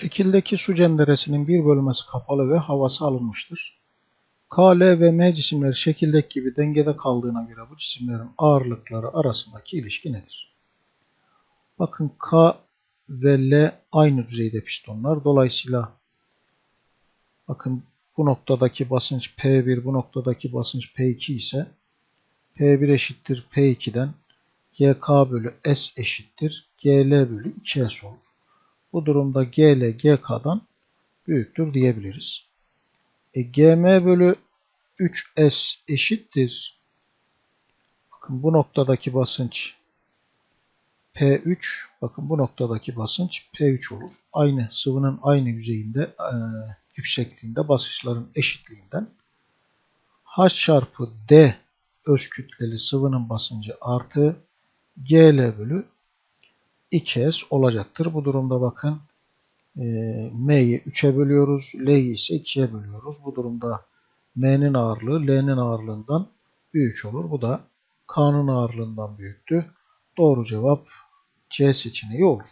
Şekildeki su cenderesinin bir bölmesi kapalı ve havası alınmıştır. K, L ve M cisimleri şekildeki gibi dengede kaldığına göre bu cisimlerin ağırlıkları arasındaki ilişki nedir? Bakın K ve L aynı düzeyde pistonlar. Dolayısıyla bakın bu noktadaki basınç P1, bu noktadaki basınç P2 ise P1 eşittir P2'den GK bölü S eşittir GL bölü 2S olur. Bu durumda GL GK'dan büyüktür diyebiliriz. E, GM bölü 3S eşittir. Bakın bu noktadaki basınç P3. Bakın bu noktadaki basınç P3 olur. Aynı sıvının aynı yüzeyinde e, yüksekliğinde basınçların eşitliğinden H çarpı D öz kütleli sıvının basıncı artı GL bölü 2S olacaktır. Bu durumda bakın e, M'yi 3'e bölüyoruz. L'yi ise 2'ye bölüyoruz. Bu durumda M'nin ağırlığı L'nin ağırlığından büyük olur. Bu da K'nın ağırlığından büyüktü. Doğru cevap C seçeneği olur.